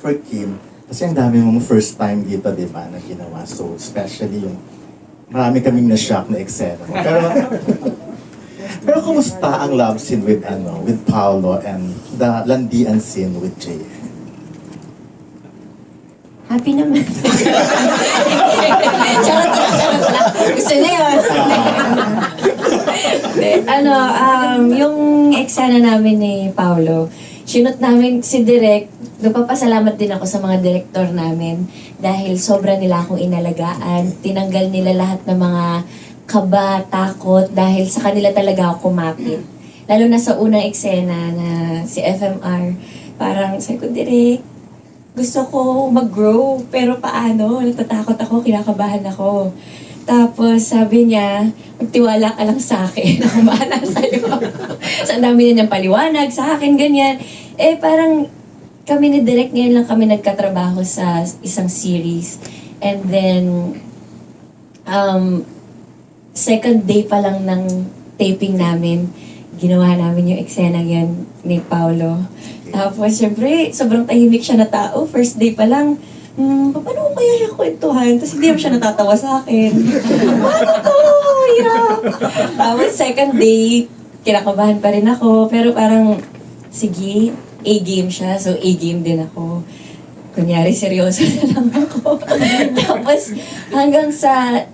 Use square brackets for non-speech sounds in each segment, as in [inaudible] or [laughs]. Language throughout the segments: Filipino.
for Kim, kasi ang dami mong first time dito, di ba, na ginawa. So, especially yung marami kaming na-shock na eksena mo. Pero, [laughs] pero kumusta ang love scene with, ano, with Paolo and the landian scene with Jay? Happy naman. [laughs] charot lang, charot lang. Gusto niya yun. [laughs] Hindi, ano, um, yung eksena namin ni Paolo, sinot namin si Direk, nagpapasalamat din ako sa mga direktor namin dahil sobra nila akong inalagaan. Tinanggal nila lahat ng mga kaba, takot, dahil sa kanila talaga ako kumapit. Lalo na sa unang eksena na si FMR, parang sabi ko, Direk, gusto ko mag-grow, pero paano? Natatakot ako, kinakabahan ako. Tapos sabi niya, magtiwala ka lang sa akin, [laughs] ako bahala sa'yo. [laughs] so, dami na niyang paliwanag sa akin, ganyan. Eh, parang kami ni Direk ngayon lang kami nagkatrabaho sa isang series. And then, um, second day pa lang ng taping namin, ginawa namin yung eksena yan ni Paolo. Tapos, syempre, sobrang tahimik siya na tao. First day pa lang, hmm, paano ko kaya siya kwentuhan? Tapos hindi siya natatawa sa akin. Paano to? Hirap. Tapos, second day, kinakabahan pa rin ako. Pero parang, sige, A-game siya. So, A-game din ako. Kunyari, seryoso na lang ako. [laughs] Tapos, hanggang sa,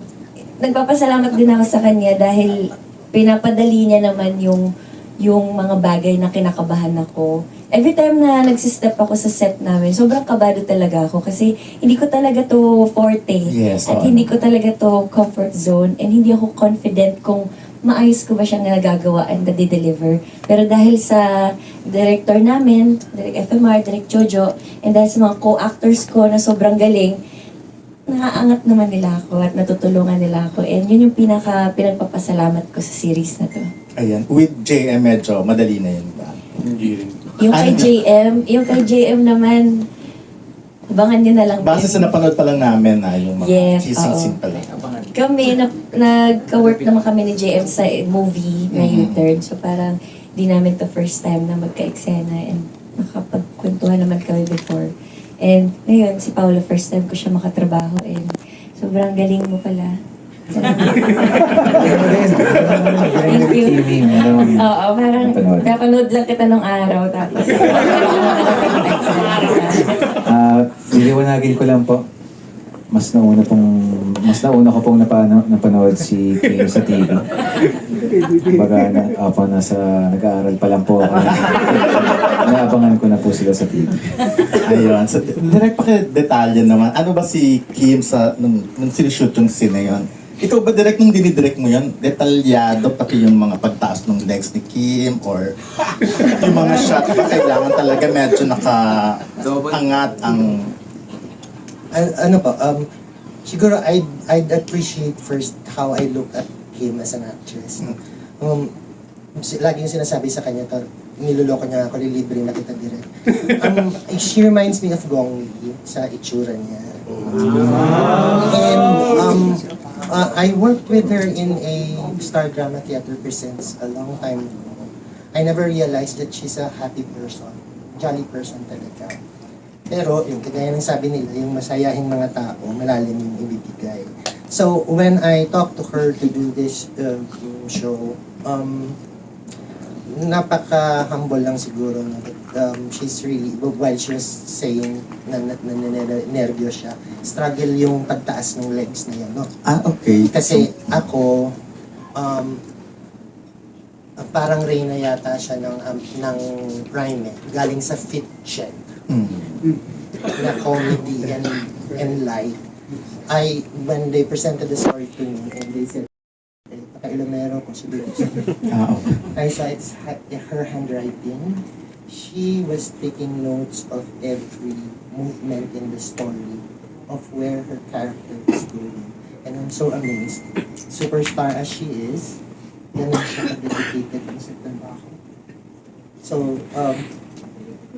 nagpapasalamat din ako sa kanya dahil pinapadali niya naman yung yung mga bagay na kinakabahan ako. Every time na nagsistep ako sa set namin, sobrang kabado talaga ako kasi hindi ko talaga to forte. Yes, at oo. hindi ko talaga to comfort zone and hindi ako confident kung maayos ko ba siyang nagagawa and na-deliver. Pero dahil sa director namin, Direk FMR, Direk Jojo, and dahil sa mga co-actors ko na sobrang galing, naaangat naman nila ako at natutulungan nila ako. And yun yung pinaka pinagpapasalamat ko sa series na to. Ayan, with JM medyo madali na yun ba? Hindi rin. Yung kay Ano? JM, yung kay JM naman, abangan nyo na lang. Base sa napanood pa lang namin na yung mga Yes, kissing oo. scene pa lang. Kami, na, nagka-work naman kami ni JM sa movie na Mhm. U-turn. So parang di namin to first time na magka-eksena and nakapagkwentuhan naman kami before. And ngayon, si Paolo, first time ko siya makatrabaho and sobrang galing mo pala. Thank you. Oo, parang Napanood. napanood lang kita nung araw tapos Ah, liliwanagin ko lang po. Mas nauna pong mas nauna ko pong napano, napanood si Kim sa TV. Baga na apa nasa nag-aaral pa lang po ako. Naabangan ko na po sila sa TV. Ayun. So, direct pa kay detalye naman. Ano ba si Kim sa, nung, nung sinishoot yung scene na yun? Ikaw ba direct nung dinidirect mo yun? Detalyado pati yung mga pagtaas ng legs ni Kim or [laughs] yung mga shot ba kailangan talaga medyo naka-angat ang An- ano pa, um, siguro I'd, I'd appreciate first how I look at Kim as an actress. Um, si- lagi yung sinasabi sa kanya to, niloloko niya ako, lilibre na kita direct. [laughs] Um, she reminds me of Gong Li sa itsura niya. And um, uh, I worked with her in a Star Drama Theater Presents a long time ago. I never realized that she's a happy person, jolly person talaga. Pero, yung kagaya ng sabi nila, yung masayahing mga tao, malalim yung ibibigay. So, when I talked to her to do this uh, show, um, napaka-humble lang siguro. No? Um, she's really, while she was saying na, na, na, na, na nervyos siya, struggle yung pagtaas ng legs na yun. No? Ah, okay. Kasi ako, um, parang Reyna yata siya ng, um, ng Prime eh, galing sa Fit Check Mm. na comedy and and light. I when they presented the story to me and they said Pakailomero ko si Baby. Ah, okay. I saw it's ha- her handwriting. She was taking notes of every movement in the story of where her character is going. And I'm so amazed. Superstar as she is, ganun siya ka-dedicated dun sa trabaho. So, um,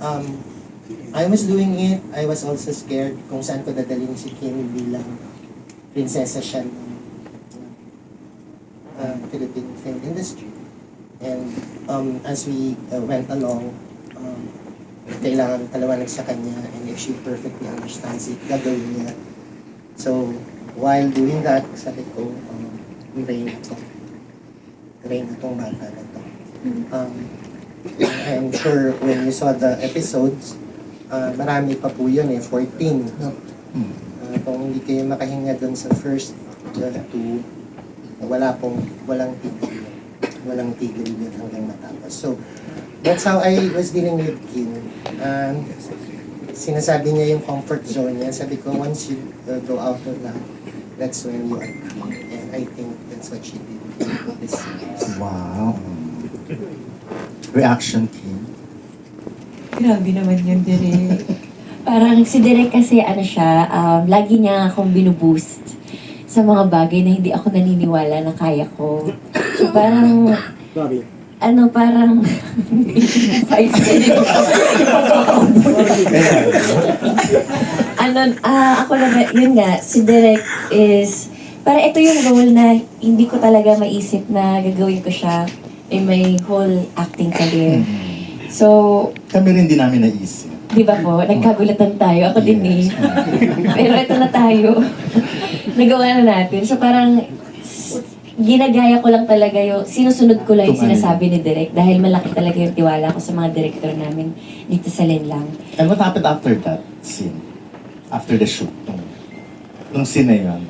um, I was doing it, I was also scared kung saan ko dadalhin si Kim bilang prinsesa siya ng Philippine film industry. And um, as we uh, went along, um, kailangan palawanag sa kanya and if she perfectly understands it, gagawin niya. So, while doing that, sabi ko, um, Rain ito. Rain itong bata na to. Um, I'm sure when you saw the episodes, uh, marami pa po yun eh, 14. No? Hmm. Uh, kung hindi kayo makahinga doon sa first uh, two, wala pong, walang tigil. Walang tigil yun hanggang matapos. So, that's how I was dealing with Kim. Um, sinasabi niya yung comfort zone niya. Sabi ko, once you uh, go out of that, that's when you are free. And I think that's what she did this Wow. Reaction, Kim. Grabe naman yun, Direk. Parang si Direk kasi ano siya, um, lagi niya akong binuboost sa mga bagay na hindi ako naniniwala na kaya ko. So parang, ano parang, five ano, ah, ako na, yun nga, si Direk is, parang ito yung role na hindi ko talaga maisip na gagawin ko siya in my whole acting career. So, Kami rin din namin naisip. Di ba po? Nagkagulatan tayo. Ako din eh. Yes. Pero ito na tayo. Nagawa na natin. So parang s- ginagaya ko lang talaga yung, sinusunod ko lang yung ano. sinasabi ni Direk dahil malaki talaga yung tiwala ko sa mga director namin dito sa Lenlang. And what happened after that scene? After the shoot? Nung, nung scene na yun?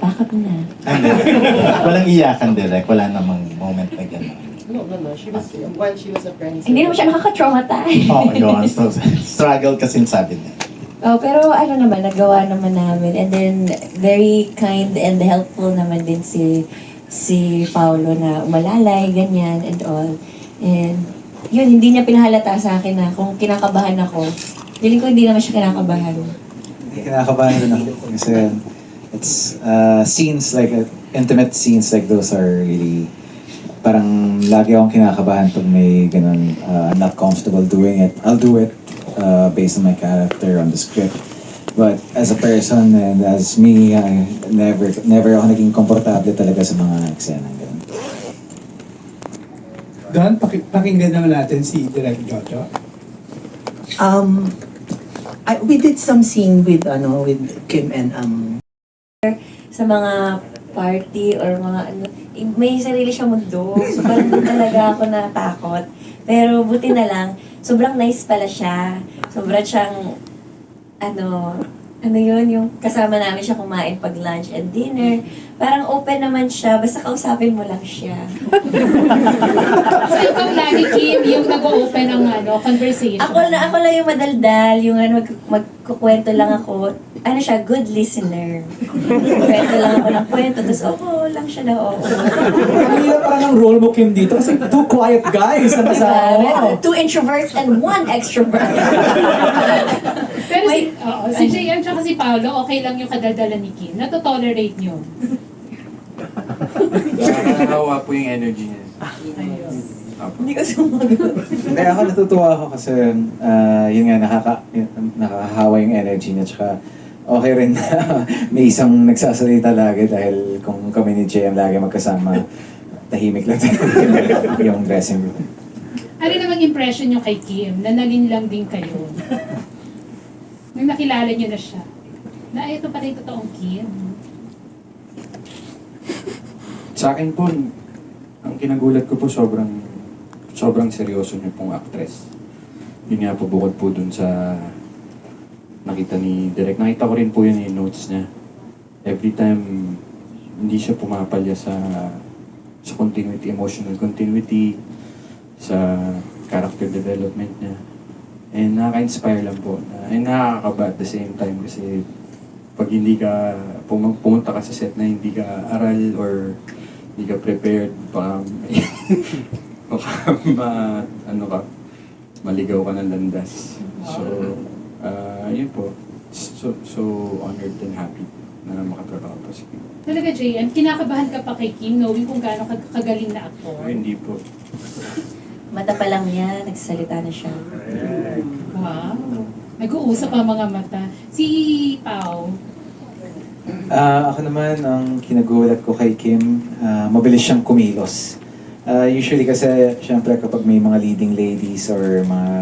Bakit na? Ano? [laughs] Walang iyakan direct. Wala namang moment na gano'n. No, no, no. She was, while she was a pregnancy. Hindi naman siya nakaka-traumatize. Oo, oh, yun. So, [laughs] struggle kasi yung sabi niya. Oh, pero ano naman, nagawa naman namin. And then, very kind and helpful naman din si si Paolo na umalalay, ganyan, and all. And, yun, hindi niya pinahalata sa akin na kung kinakabahan ako. Feeling ko hindi naman siya kinakabahan. Hindi kinakabahan rin ako. Kasi it's uh, scenes like, uh, intimate scenes like those are really, parang lagi akong kinakabahan pag may ganun, uh, I'm not comfortable doing it. I'll do it uh, based on my character on the script. But as a person and as me, I never never ako naging komportable talaga sa mga eksena ganun. Don, paki- pakinggan naman natin si Direk Jojo. Um, I, we did some scene with ano with Kim and um Sa mga party or mga ano, may sarili siya mundo. So parang doon [laughs] talaga ako natakot. Pero buti na lang, sobrang nice pala siya. Sobrang siyang, ano, ano yun, yung kasama namin siya kumain pag lunch and dinner. Parang open naman siya, basta kausapin mo lang siya. [laughs] So ikaw lagi, Kim, yung nag-open ng ano, conversation. Ako na ako lang yung madaldal, yung ano, mag, magkukwento lang ako. Ano siya, good listener. Kwento lang ako ng kwento, tapos oo lang siya na oo. Ang hirap parang ang role mo, Kim, dito kasi two quiet guys na kasama mo. Diba? Two introverts and one extrovert. [laughs] Pero si, Wait. oo, si JM tsaka si Paolo, okay lang yung kadaldalan ni Kim. Nato-tolerate nyo. Nakakawa po yung energy niya. Hindi ko sumagot. Hindi, ako natutuwa ako kasi uh, yun nga, nakaka, yun, nakakahawa yung energy niya. Tsaka okay rin na [laughs] may isang nagsasalita lagi dahil kung kami ni JM lagi magkasama, tahimik lang [laughs] yung dressing room. Ano namang impression nyo kay Kim? Na nalin lang din kayo. Nung nakilala nyo na siya. Na ito pala yung totoong Kim. Sa akin po, ang kinagulat ko po sobrang sobrang seryoso niyo pong actress. Yun nga po bukod po dun sa nakita ni Direk. Nakita ko rin po yun yung notes niya. Every time hindi siya pumapalya sa sa continuity, emotional continuity, sa character development niya. And nakaka-inspire lang po. Na, and nakakakaba at the same time kasi pag hindi ka pum- pumunta ka sa set na hindi ka aral or hindi ka prepared, baka, [laughs] baka ma, ano ka, maligaw ka ng landas. So, uh, yun po. So, so honored and happy na makatrabaho po si Kim. Talaga, JM, kinakabahan ka pa kay Kim knowing kung gaano kag- kagaling na aktor. Ay, hindi po. [laughs] Mata pa lang niya, nagsalita na siya. Wow. Nag-uusap ang mga mata. Si Pao, Ah, ako naman, ang kinagulat ko kay Kim, ah, mabilis siyang kumilos. Uh, usually kasi, syempre kapag may mga leading ladies or mga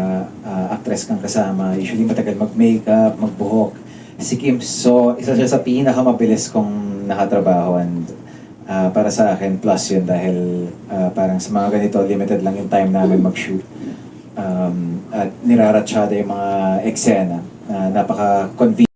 uh, actress kang kasama, usually matagal mag-makeup, magbuhok. Si Kim, so isa siya sa pinakamabilis kong nakatrabaho and uh, para sa akin, plus yun dahil uh, parang sa mga ganito, limited lang yung time namin mag-shoot. Um, at niraratsyada yung mga eksena. Uh, napaka-convenient